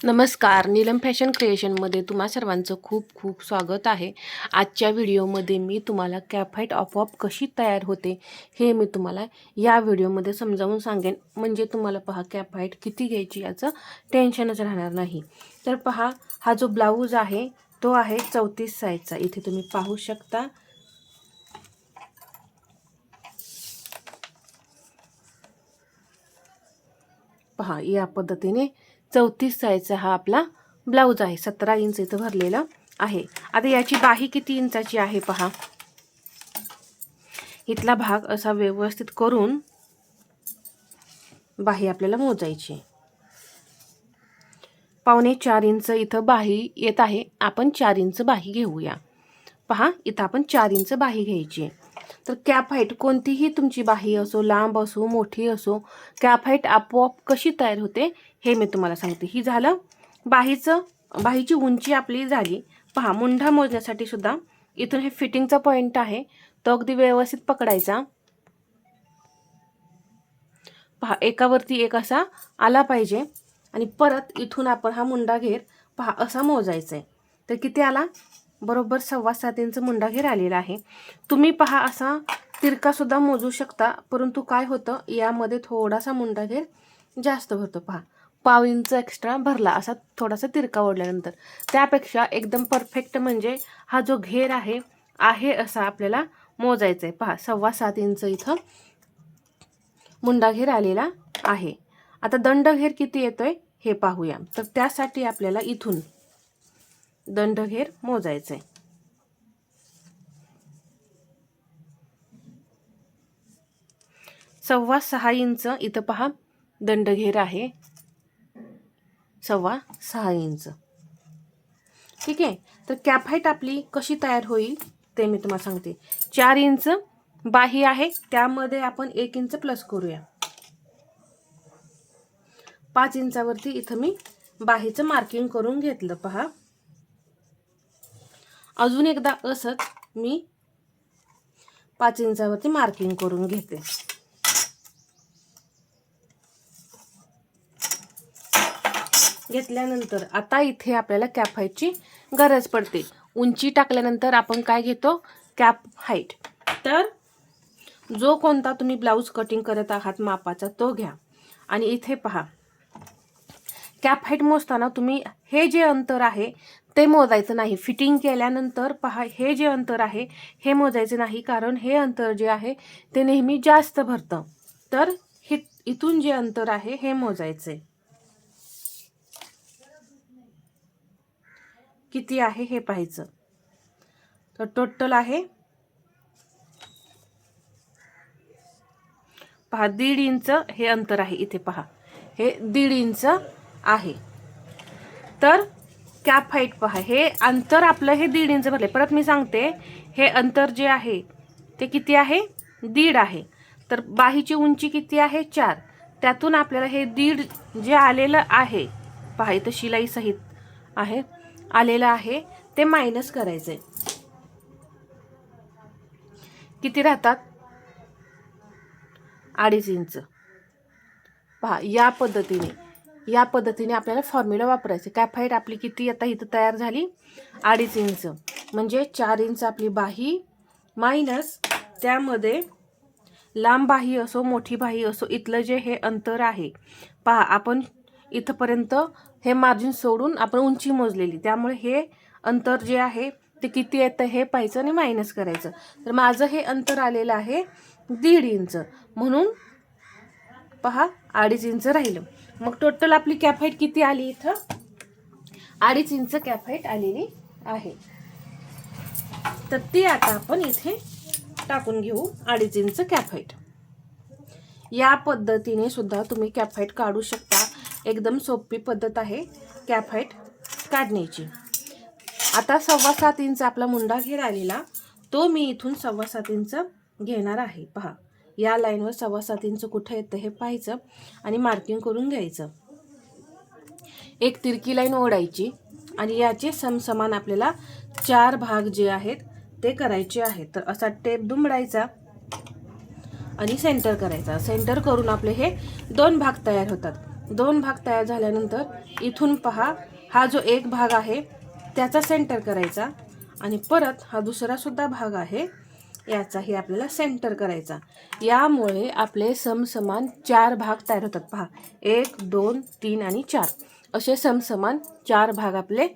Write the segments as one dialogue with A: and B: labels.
A: नमस्कार. नीलम फॅशन क्रिएशनमध्ये तुम्हा सर्वांचं खूप खूप स्वागत आहे. आजच्या व्हिडिओमध्ये मी तुम्हाला कॅफाईट ऑफ कशी तयार होते हे मी तुम्हाला या व्हिडिओमध्ये समजावून सांगेन. म्हणजे तुम्हाला पहा कॅफाईट किती घ्यायची याचं टेन्शनच राहणार नाही. तर पहा हा जो ब्लाऊज आहे तो आहे चौतीस साईजचा. इथे तुम्ही पाहू शकता. पहा या पद्धतीने चौतीस साईजचा हा आपला ब्लाऊज आहे. सतरा इंच इथं भरलेला आहे. आता याची बाही किती इंचाची आहे पहा. इथला भाग असा व्यवस्थित करून बाही आपल्याला मोजायची पावणे चार इंच इथं बाही येत आहे. आपण चार इंच बाही घेऊया. पहा इथं आपण चार इंच बाही घ्यायची आहे. तर कॅप हाईट कोणतीही तुमची बाही असो लांब असो मोठी असो कॅप हाईट आपोआप कशी तयार होते हे मी तुम्हाला सांगते. ही झालं बाहीचं बाहीची उंची आपली झाली. पहा मुंढा मोजण्यासाठी सुद्धा इथून हे फिटिंगचा पॉईंट आहे. तो अगदी व्यवस्थित पकडायचा. पहा एकावरती एक असा आला पाहिजे आणि परत इथून आपण हा मुंडा घेर पहा असा मोजायचा आहे तर किती आला? बरोबर सव्वा सात इंच मुंडा घेर आलेला आहे. तुम्ही पहा असा तिरकासुद्धा मोजू शकता परंतु काय होतं यामध्ये थोडासा मुंडा घेर जास्त भरतो. पहा पाव इंच एक्स्ट्रा भरला असा थोडासा तिरका ओढल्यानंतर. त्यापेक्षा एकदम परफेक्ट म्हणजे हा जो घेर आहे आहे असा आपल्याला मोजायचा आहे पहा सव्वा सात इंच इथं मुंडा घेर आलेला आहे. आता दंड घेर किती येतोय हे पाहूया. तर त्यासाठी आपल्याला इथून दंडघेर मोजायचं. आहे सव्वा सहा इंच इथं पहा दंडघेर आहे. सव्वा सहा इंच. ठीक आहे? तर कॅफाईट आपली कशी तयार होईल ते मी तुम्हाला सांगते. चार इंच बाही आहे त्यामध्ये आपण एक इंच प्लस करूया. पाच इंचावरती इथं मी बाहीचं मार्किंग करून घेतलं पहा. अजून एकदा असंच मी पाच इंचावरती मार्किंग करून घेते. घेतल्यानंतर आता इथे आपल्याला कॅप हाईटची गरज पडते. उंची टाकल्यानंतर आपण काय घेतो? कॅप हाईट तर जो कोणता तुम्ही ब्लाऊज कटिंग करत आहात मापाचा तो घ्या. आणि इथे पहा. कॅप हाईट मोजताना तुम्ही हे जे अंतर आहे ते मोजायचं नाही. फिटिंग केल्यानंतर पहा हे जे अंतर आहे हे मोजायचं नाही कारण हे अंतर जे आहे ते नेहमी जास्त भरतं. तर हे इथून जे अंतर आहे हे मोजायचे. किती आहे हे पाहायचं. तर टोटल आहे पहा दीड इंच हे अंतर आहे. इथे पहा हे दीड इंच आहे. तर कॅप हाईट पहा. हे अंतर आपलं हे दीड इंच भरले परत मी सांगते हे अंतर जे आहे ते किती आहे? दीड आहे. तर बाहीची उंची किती आहे? चार. त्यातून आपल्याला हे दीड जे आलेलं आहे पहा इथं शिलाई सहित आहे आलेलं आहे ते मायनस करायचं आहे किती राहतात? अडीच इंच. पहा या पद्धतीने. या पद्धतीने आपल्याला फॉर्म्युला वापरायचे. फाईट आपली किती आता इथं तयार झाली? अडीच इंच. म्हणजे चार इंच आपली बाही मायनस त्यामध्ये लांब बाही असो मोठी बाही असो इथलं जे हे अंतर आहे. पहा आपण इथंपर्यंत हे मार्जिन सोडून आपण उंची मोजलेली. त्यामुळे हे अंतर जे आहे ते किती येतं हे पाहायचं आणि मायनस करायचं. तर माझं हे अंतर आलेलं आहे दीड इंच. म्हणून पहा अडीच इंच राहिलं. मग टोटल आपली कॅप हाईट किती आली इथं? अडीच इंच कॅप हाईट आलेली आहे. तर ती आता आपण इथे टाकून घेऊ अडीच इंच कॅप हाईट या पद्धतीने सुद्धा तुम्ही कॅप हाईट काढू शकता. एकदम सोपी पद्धत आहे कॅप हाईट काढण्याची. आता सव्वा सात इंच आपला मुंडा घेर आलेला तो मी इथून सव्वा सात इंच घेणार आहे. पहा. या लाईनवर सव्वा सात इंच कुठं येतं हे पाहायचं आणि मार्किंग करून घ्यायचं. एक तिरकी लाईन ओढायची आणि याचे समसमान आपल्याला चार भाग जे आहेत ते करायचे आहेत. तर असा टेप दुमडायचा आणि सेंटर करायचा. सेंटर करून आपले हे दोन भाग तयार होतात. दोन भाग तयार झाल्यानंतर इथून पहा हा जो एक भाग आहे त्याचा सेंटर करायचा आणि परत हा दुसरा सुद्धा भाग आहे याचाही आपल्याला सेंटर करायचा. यामुळे आपले समसमान चार भाग तयार होतात. पहा एक दोन तीन आणि चार. असे समसमान चार भाग आपले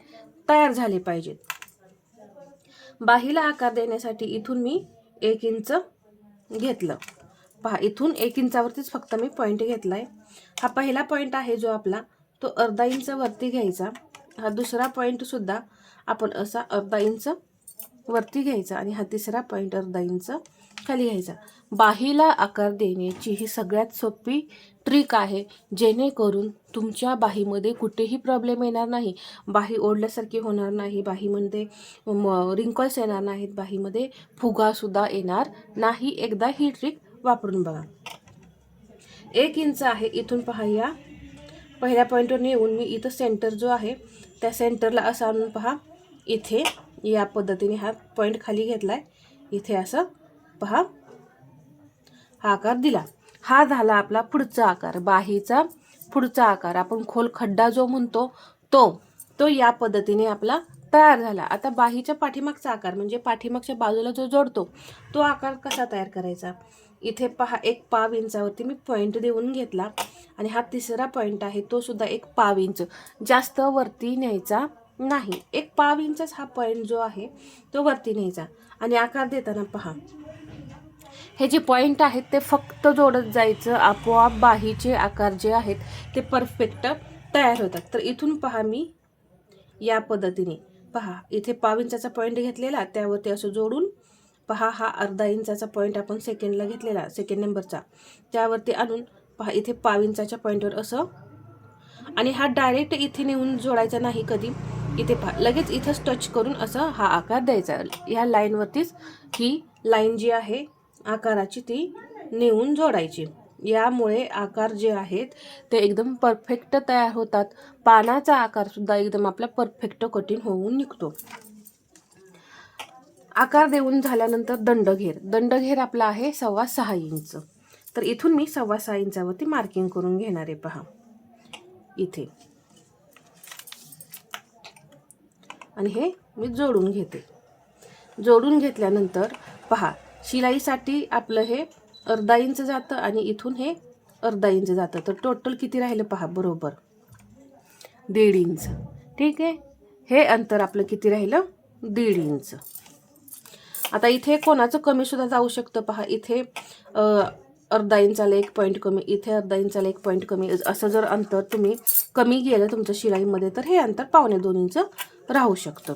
A: तयार झाले पाहिजेत. बाहीला आकार देण्यासाठी इथून मी एक इंच घेतलं. पहा इथून एक इंचावरतीच फक्त मी पॉईंट घेतला आहे हा पहिला पॉईंट आहे जो आपला तो अर्धा इंच वरती घ्यायचा. हा दुसरा पॉईंटसुद्धा आपण असा अर्धा इंच वरती घ्यायचा आणि हा तिसरा पॉईंट अर्धा इंच खाली घ्यायचा. बाहीला आकार देण्याची ही सगळ्यात सोपी ट्रिक आहे. जेणेकरून तुमच्या बाहीमध्ये कुठेही प्रॉब्लेम येणार नाही. बाही ओढल्यासारखी होणार नाही. बाहीमध्ये रिंकल्स येणार नाहीत. बाहीमध्ये फुगासुद्धा येणार नाही. एकदा ही ट्रिक वापरून बघा. एक इंच आहे. इथून पहा या. पहिल्या पॉईंटवर येऊन मी इथं सेंटर जो आहे त्या सेंटरला असं आणून पहा. इथे या पद्धतीने हा पॉईंट खाली घेतला आहे इथे असं पहा. हा आकार दिला. हा झाला आपला पुढचा आकार. बाहीचा पुढचा आकार. आपण खोल खड्डा जो म्हणतो तो तो या पद्धतीने आपला तयार झाला. आता बाहीच्या पाठीमागचा आकार म्हणजे पाठीमागच्या बाजूला जो जोडतो तो आकार कसा तयार करायचा? इथे पहा एक पाव इंचावरती मी पॉईंट देऊन घेतला. आणि हा तिसरा पॉईंट आहे तो सुद्धा एक पाव इंच. जास्त वरती न्यायचा नाही एक पाव इंचच हा पॉईंट जो आहे तो वरती न्यायचा आणि आकार देताना पहा. हे जे पॉईंट आहेत ते फक्त जोडत जायचं आपोआप बाहीचे आकार जे आहेत ते परफेक्ट तयार होतात. तर इथून पहा मी या पद्धतीने. पहा इथे पाव इंचाचा पॉईंट घेतलेला त्यावरती असं जोडून पहा हा अर्धा इंचाचा पॉईंट आपण सेकंडला घेतलेला सेकंड नंबरचा. त्यावरती आणून पहा इथे पाव इंचाच्या पॉईंटवर असं. आणि हा डायरेक्ट इथे नेऊन जोडायचा नाही कधी. इथे पहा. लगेच इथंच टच करून असं हा आकार द्यायचा. ह्या लाईनवरतीच ही लाईन जी आहे आकाराची ती नेऊन जोडायची. यामुळे आकार जे आहेत ते एकदम परफेक्ट तयार होतात. पानाचा आकारसुद्धा एकदम आपला परफेक्ट कठीण होऊन निघतो. आकार देऊन झाल्यानंतर दंडघेर. दंडघेर आपला आहे सव्वा सहा इंच. तर इथून मी सव्वा सहा इंचावरती मार्किंग करून घेणार आहे पहा. इथे. आणि हे मी जोडून घेते. जोडून घेतल्यानंतर पहा शिलाईसाठी आपलं हे अर्धा इंच जातं आणि इथून हे अर्धा इंच जातं. तर टोटल किती राहिलं पहा बरोबर. दीड इंच. ठीक आहे? हे अंतर आपलं किती राहिलं? दीड इंच. आता इथे कोणाचं कमी सुद्धा जाऊ शकतं पहा. इथे अर्धा इंचाला एक पॉईंट कमी इथे अर्धा इंचाला एक पॉईंट कमी. असं जर अंतर तुम्ही कमी गेलं तुमच्या शिलाईमध्ये तर हे अंतर पावणे दोन इंच राहू शकतं.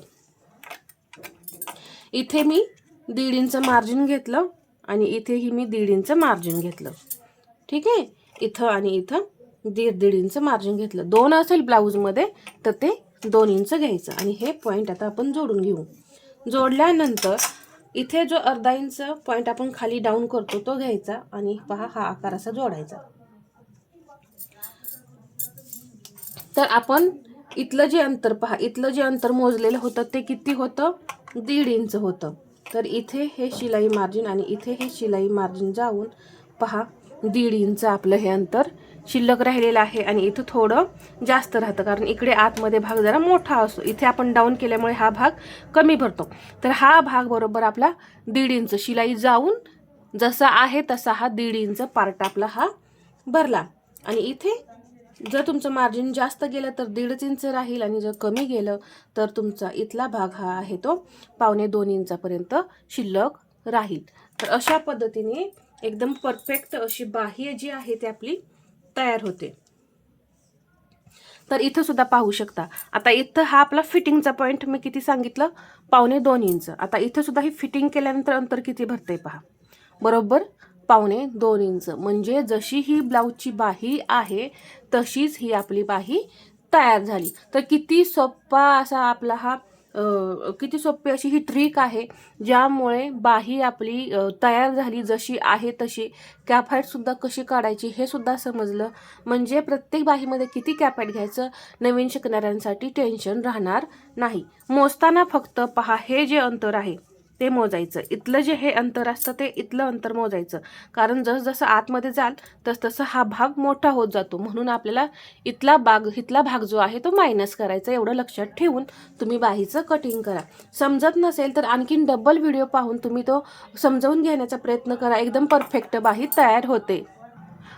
A: इथे मी दीड इंच मार्जिन घेतलं आणि इथेही मी दीड इंच मार्जिन घेतलं. ठीक आहे? इथं आणि इथं दीड दीड इंच मार्जिन घेतलं. दोन असेल ब्लाऊजमध्ये तर ते दोन इंच घ्यायचं. आणि हे पॉईंट आता आपण जोडून घेऊ. जोडल्यानंतर इथे जो अर्धा इंच पॉईंट आपण खाली डाऊन करतो तो घ्यायचा. आणि पहा हा आकार असा जोडायचा. तर आपण इथलं जे अंतर पहा इथलं जे अंतर मोजलेलं होतं ते किती होतं? दीड इंच होतं. तर इथे हे शिलाई मार्जिन आणि इथे हे शिलाई मार्जिन जाऊन पहा दीड इंच आपलं हे अंतर शिल्लक राहिलेलं आहे आणि इथं थोडं जास्त राहतं. कारण इकडे आतमध्ये भाग जरा मोठा असतो. इथे आपण डाऊन केल्यामुळे हा भाग कमी भरतो. तर हा भाग बरोबर आपला दीड इंच. शिलाई जाऊन जसा आहे तसा हा दीड इंच पार्ट आपला हा भरला. आणि इथे जर तुमचं मार्जिन जास्त गेलं तर दीडच इंच राहील आणि जर कमी गेलं तर तुमचा इथला भाग हा आहे तो पावणे दोन इंचापर्यंत शिल्लक राहील. तर अशा पद्धतीने एकदम परफेक्ट अशी बाह्य जी आहे ती आपली तयार होते. तर इथं सुद्धा पाहू शकता. आता इथं हा आपला फिटिंगचा पॉईंट मी किती सांगितलं? पावणे दोन इंच. आता इथं सुद्धा ही फिटिंग केल्यानंतर अंतर किती भरते पहा. बरोबर? पावणे दोन इंच. म्हणजे जशी ही ब्लाऊजची बाही आहे तशीच ही आपली बाही तयार झाली. तर किती सोप्पा असा आपला हा किती सोपी अशी ही ट्रिक आहे ज्यामुळे बाही आपली तयार झाली जशी आहे तशी. कॅफाईटसुद्धा कशी काढायची हे सुद्धा समजलं. म्हणजे प्रत्येक बाहीमध्ये किती कॅफाईट घ्यायचं नवीन शिकणाऱ्यांसाठी टेन्शन राहणार नाही. मोजताना फक्त पहा हे जे अंतर आहे ते मोजायचं. इथलं जे हे अंतर असतं ते इथलं अंतर मोजायचं. कारण जसजसं आतमध्ये जाल तसतसं हा भाग मोठा होत जातो. म्हणून आपल्याला इथला भाग इथला भाग जो आहे तो मायनस करायचा. एवढं लक्षात ठेवून तुम्ही बाहीचं कटिंग करा. समजत नसेल तर आणखीन डबल व्हिडिओ पाहून तुम्ही तो समजावून घेण्याचा प्रयत्न करा. एकदम परफेक्ट बाही तयार होते.